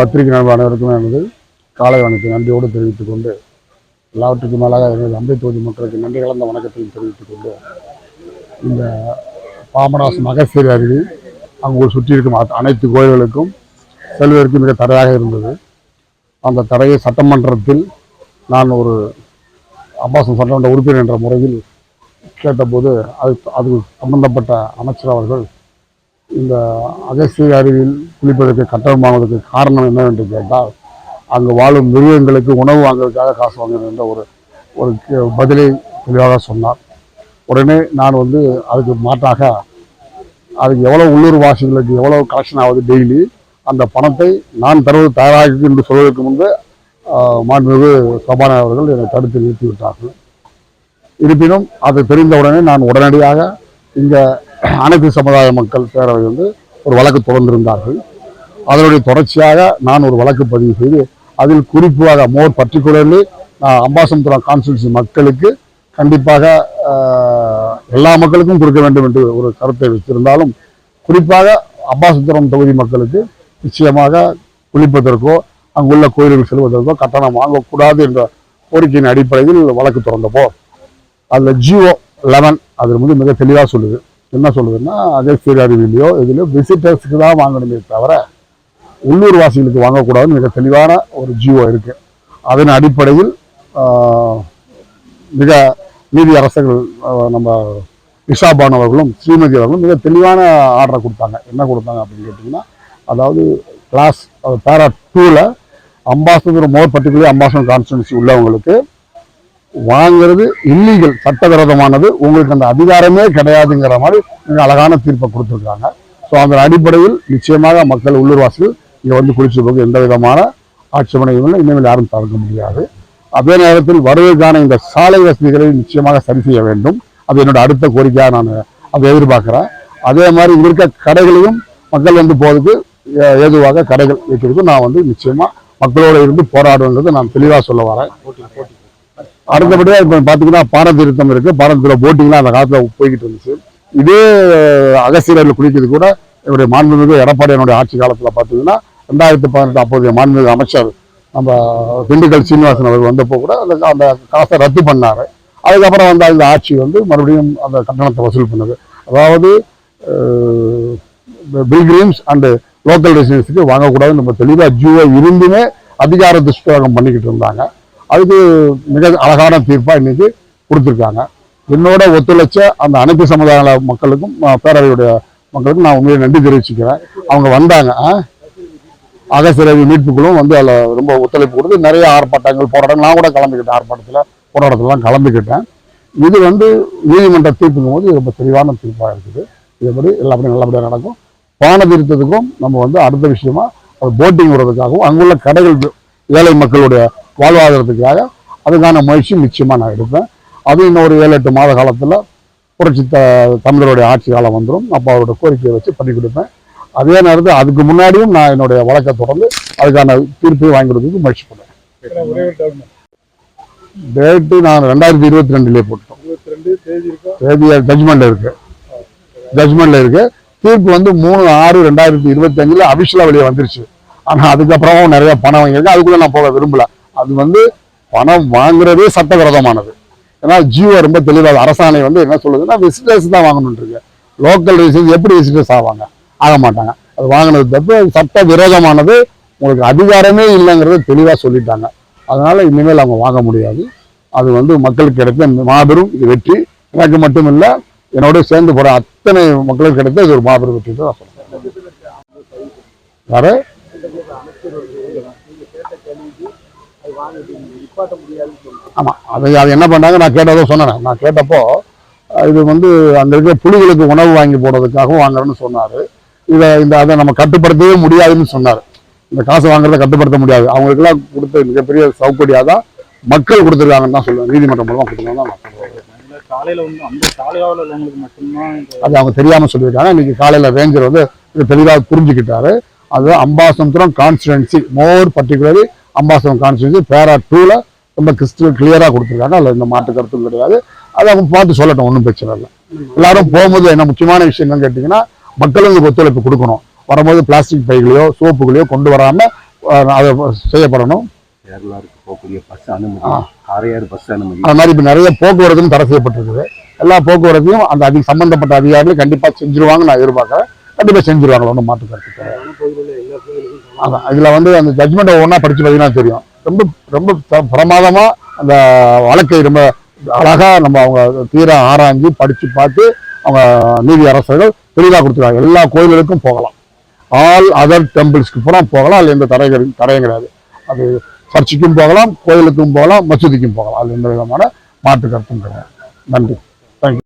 பத்திரிகை நண்பர் அனைவருக்கும் எனது காலை வணக்கத்தை நன்றியோடு தெரிவித்துக் கொண்டு எல்லாவற்றுக்கும் மேலாக எனது அம்பை தொகுதி மக்களுக்கு நன்றி கலந்த வணக்கத்தையும் தெரிவித்துக் கொண்டு இந்த பாமராசு மகசீர் அருவி அங்கு சுற்றி இருக்கும் அனைத்து கோயில்களுக்கும் செல்வதற்கு மிக தடையாக இருந்தது. அந்த தடையை சட்டமன்றத்தில் நான் ஒரு அப்பாசம் சட்டமன்ற உறுப்பினர் என்ற முறையில் கேட்டபோது அது அது சம்பந்தப்பட்ட அமைச்சர் அவர்கள் இந்த அகஸ்திய அருவியில் குளிப்பதற்கு கட்டணம் வாங்குவதற்கு காரணம் என்னவென்று கேட்டால் அங்கு வாழும் மிருகங்களுக்கு உணவு வாங்குவதற்காக காசு வாங்குறது என்ற ஒரு ஒரு பதிலை தெளிவாக சொன்னார். உடனே நான் வந்து அதுக்கு மாற்றாக அதுக்கு எவ்வளோ உள்ளூர் வாசிகளுக்கு எவ்வளோ கலெக்ஷன் ஆகுது டெய்லி அந்த பணத்தை நான் தருவது தயாராக என்று சொல்வதற்கு முன்பு மாண்புமிகு சபாநாயகர் அவர்கள் என்னை தடுத்து நிறுத்திவிட்டார்கள். இருப்பினும் அது தெரிந்தவுடனே நான் உடனடியாக இங்கே அனைத்து சமுதாய மக்கள் பேரவை வந்து ஒரு வழக்கு தொடர்ந்திருந்தார்கள். அதனுடைய தொடர்ச்சியாக நான் ஒரு வழக்கு பதிவு செய்து அதில் குறிப்பாக மோர் பர்டிகுலர்லி அம்பாசமுத்திரம் கான்ஸ்டியூன்சி மக்களுக்கு கண்டிப்பாக எல்லா மக்களுக்கும் கொடுக்க வேண்டும் என்று ஒரு கருத்தை வச்சிருந்தாலும் குறிப்பாக அம்பாசமுத்திரம் தொகுதி மக்களுக்கு நிச்சயமாக குளிப்பதற்கோ அங்குள்ள கோயில்கள் செல்வதற்கோ கட்டணம் வாங்கக்கூடாது என்ற கோரிக்கையின் அடிப்படையில் வழக்கு திறந்தப்போ அதில் ஜியோ லெவன் அது வந்து மிக தெளிவாக சொல்லுது. என்ன சொல்லுதுன்னா அகஸ்தியர் அருவிலையோ இதுலையோ விசிட்டர்ஸுக்கு தான் வாங்கணுமே தவிர உள்ளூர் வாசிகளுக்கு வாங்கக்கூடாதுன்னு மிக தெளிவான ஒரு ஜியோ இருக்குது அதன் அடிப்படையில் மிக நீதி அரசர்கள் நம்ம இஷாபான் அவர்களும் ஸ்ரீமதி அவர்களும் மிக தெளிவான ஆர்டரை கொடுத்தாங்க. என்ன கொடுத்தாங்க அப்படின்னு கேட்டிங்கன்னா அதாவது கிளாஸ் பேரா டூவில் ambassador more particular ambassador constancy உள்ளவங்களுக்கு வாங்கிறது இல்லீகல் சட்டவிரோதமானது. உங்களுக்கு அந்த அதிகாரமே கிடையாதுங்கிற மாதிரி மிக அழகான தீர்ப்பை கொடுத்துருக்காங்க. ஸோ அந்த அடிப்படையில் நிச்சயமாக மக்கள் உள்ளூர்வாசிகள் இங்கே வந்து குளிச்சு போக எந்த விதமான ஆட்சேபனையும் இல்லை. இனிமேல் யாரும் தவிர்க்க முடியாது. அதே நேரத்தில் வருவதற்கான இந்த சாலை வசதிகளை நிச்சயமாக சரி செய்ய வேண்டும். அது என்னோட அடுத்த கோரிக்கையாக நான் அதை எதிர்பார்க்குறேன். அதே மாதிரி இங்கே இருக்க கடைகளையும் மக்கள் வந்து போகிறதுக்கு ஏ- ஏதுவாக கடைகள் வைக்கிறதுக்கு நான் வந்து நிச்சயமாக மக்களோடு இருந்து போராடுங்கிறது நான் தெளிவாக சொல்ல வரேன். அடுத்தபடியாக இப்போ பார்த்தீங்கன்னா பாரதீர்த்தம் இருக்குது பாரதத்தில் போட்டிங்லாம் அந்த காலத்தில் போய்கிட்டு இருந்துச்சு. இதே அகசியரில் குளிக்கிறது கூட என்னுடைய மாண்புமிகு எடப்பாடி என்னுடைய ஆட்சி காலத்தில் பார்த்தீங்கன்னா ரெண்டாயிரத்தி பதினெட்டு அப்போதைய மாண்புமிகு அமைச்சர் நம்ம திண்டுக்கல் சீனிவாசன் அவர்கள் வந்தப்போ கூட அந்த அந்த காசை ரத்து பண்ணார். அதுக்கப்புறம் வந்த இந்த ஆட்சி வந்து மறுபடியும் அந்த கட்டணத்தை வசூல் பண்ணுது. அதாவது பில்கிரீம்ஸ் அண்டு லோக்கல் ரெசிடென்ஸுக்கு வாங்கக்கூடாதுன்னு நம்ம தெளிவாக ஜூவை இருந்துமே அதிகார துஷ்பிரயோகம் பண்ணிக்கிட்டு இருந்தாங்க. அதுக்கு மிக அழகான தீர்ப்பாக இன்னைக்கு கொடுத்துருக்காங்க. என்னோட ஒத்துழைச்ச அந்த அனைத்து சமுதாய மக்களுக்கும் பேரவையுடைய மக்களுக்கும் நான் உண்மையை நன்றி தெரிவிச்சுக்கிறேன். அவங்க வந்தாங்க அஹ், அகசிரவி மீட்புக்குழுவும் வந்து அதில் ரொம்ப ஒத்துழைப்பு கொடுத்து நிறைய ஆர்ப்பாட்டங்கள் போராட்டங்கள் நான் கூட கலந்துக்கிட்டேன் ஆர்ப்பாட்டத்தில் போராட்டத்திலாம் கலந்துக்கிட்டேன். இது வந்து நீதிமன்ற தீர்ப்புங்கும் போது ரொம்ப தெளிவான தீர்ப்பாக இருக்குது. இதேபடி எல்லாமே நல்லபடியாக நடக்கும். பான திருத்தத்துக்கும் நம்ம வந்து அடுத்த விஷயமா போட்டிங் விடுறதுக்காகவும் அங்குள்ள கடைகள் ஏழை மக்களுடைய வாழ்வாதாரத்துக்காக அதுக்கான முயற்சி நிச்சயமாக நான் எடுப்பேன். அது இன்னும் ஒரு ஏழு எட்டு மாத காலத்தில் புரட்சி த தமிழருடைய ஆட்சி காலம் வந்துடும் அப்போ அவரோட கோரிக்கையை வச்சு பண்ணி கொடுப்பேன். அதே நேரத்தில் அதுக்கு முன்னாடியும் நான் என்னுடைய வழக்கை தொடர்ந்து அதுக்கான தீர்ப்பையும் வாங்கி கொடுக்கறதுக்கு முயற்சி பண்ணுவேன். டேட்டு நான் ரெண்டாயிரத்தி இருபத்தி ரெண்டுலேயே போட்டோம் தேதி இருக்கா ஜட்மெண்ட்ல இருக்கு. ஜட்மெண்ட்ல இருக்கு. தீர்ப்பு வந்து மூணு ஆறு ரெண்டாயிரத்தி இருபத்தி அஞ்சுல அபிஷியலா வெளியே வந்துருச்சு. ஆனா அதுக்கப்புறமும் நிறைய பணம் வாங்கியிருக்கேன். அதுக்குள்ள நான் போக விரும்பலை. அது வந்து பணம் வாங்குறதே சட்டவிரோதமானது. ஏன்னா ஜியோ ரொம்ப தெளிவாக அரசாணை வந்து என்ன சொல்லுதுன்னா விசிட்டர்ஸ் தான் வாங்கணும் லோக்கல் ரெசிடென்ஸ் எப்படி விசிட்டர்ஸ் ஆவாங்க? ஆக மாட்டாங்க. அது வாங்கினது தப்பு சட்ட விரோதமானது உங்களுக்கு அதிகாரமே இல்லைங்கிறத தெளிவாக சொல்லிட்டாங்க. அதனால் இனிமேல் அவங்க வாங்க முடியாது. அது வந்து மக்களுக்கு கிடைத்த மாபெரும் இது வெற்றி. எனக்கு மட்டும் இல்லை என்னோட சேர்ந்து போகிற அத்தனை மக்களுக்கு கிடைத்த இது ஒரு மாபெரும் வெற்றி தான் நான் வேறு? ஆமா. அது அது என்ன பண்ணாங்க நான் கேட்டதோ சொன்னேன். நான் கேட்டப்போ இது வந்து அங்க இருக்க புலிகளுக்கு உணவு வாங்கி போடுறதுக்காகவும் வாங்குறேன்னு சொன்னாரு. இதை இந்த அதை நம்ம கட்டுப்படுத்தவே முடியாதுன்னு சொன்னார். இந்த காசு வாங்குறத கட்டுப்படுத்த முடியாது. அவங்களுக்கெல்லாம் கொடுத்த மிகப்பெரிய சௌகரியா தான் மக்கள் கொடுத்துருக்காங்கன்னு தான் சொல்லுவேன். நீதிமன்றம் மூலமா கொடுத்துருக்காங்க தான் நான் சொல்லுவேன். இந்த காலையில வந்து அந்த சாலையாவில் உள்ளவங்களுக்கு மட்டும்தான் இந்த அது அவங்க தெரியாம சொல்லியிருக்காங்க. இன்னைக்கு காலையில ரேஞ்சர் வந்து இது தெளிவாக புரிஞ்சுக்கிட்டாரு. அது அம்பாசமுத்திரம் கான்ஸ்டிடுவன்சி மோர் பர்டிகுலர்லி அம்பாசம் கான்ஸ்டிடுவன்சி பேரா டூல ரொம்ப கிறிஸ்டல் கிளியரா கொடுத்துருக்காங்க. அதுல இந்த மாற்று கருத்தும் கிடையாது. அதை அவங்க பார்த்து சொல்லட்டும் ஒன்றும் பிரச்சனை இல்லை. எல்லாரும் போகும்போது என்ன முக்கியமான விஷயம் என்னன்னு கேட்டிங்கன்னா மக்களுக்கு ஒத்துழைப்பு கொடுக்கணும். வரும்போது பிளாஸ்டிக் பைகளையோ சோப்புகளையோ கொண்டு வராம அஹ், அது செய்யப்படணும். கேரளாவுக்கு போகக்கூடிய பஸ் அனுமதி காரையாறு பஸ் அனுமதி. அது மாதிரி இப்போ நிறைய போக்குவரத்தும் தடை செய்யப்பட்டிருக்குது. எல்லா போக்குவரத்தையும் அந்த அதிக சம்பந்தப்பட்ட அதிகாரிகள் கண்டிப்பாக செஞ்சிருவாங்க நான் எதிர்பார்க்குறேன். கண்டிப்பாக செஞ்சிருவாங்க ஒன்றும் மாற்று கருத்து அதான் இதில் வந்து அந்த ஜட்மெண்ட்டை ஒன்றா படித்து பார்த்தீங்கன்னா தெரியும். ரொம்ப ரொம்ப பிரமாதமாக அந்த வழக்கை ரொம்ப அழகாக நம்ம அவங்க தீர ஆராய்ஞ்சு படித்து பார்த்து அவங்க நீதி அரசர்கள் தெளிவாக கொடுத்துருக்காங்க. எல்லா கோயில்களுக்கும் போகலாம். ஆல் அதர் டெம்பிள்ஸ்க்கு பூரா போகலாம் அதில் எந்த தடை தடையும் கிடையாது. அது சர்ச்சுக்கும் போகலாம் கோயிலுக்கும் போகலாம் மசூதிக்கும் போகலாம். அது எந்த விதமான மாற்று கருத்தும் கிடையாது. நன்றி.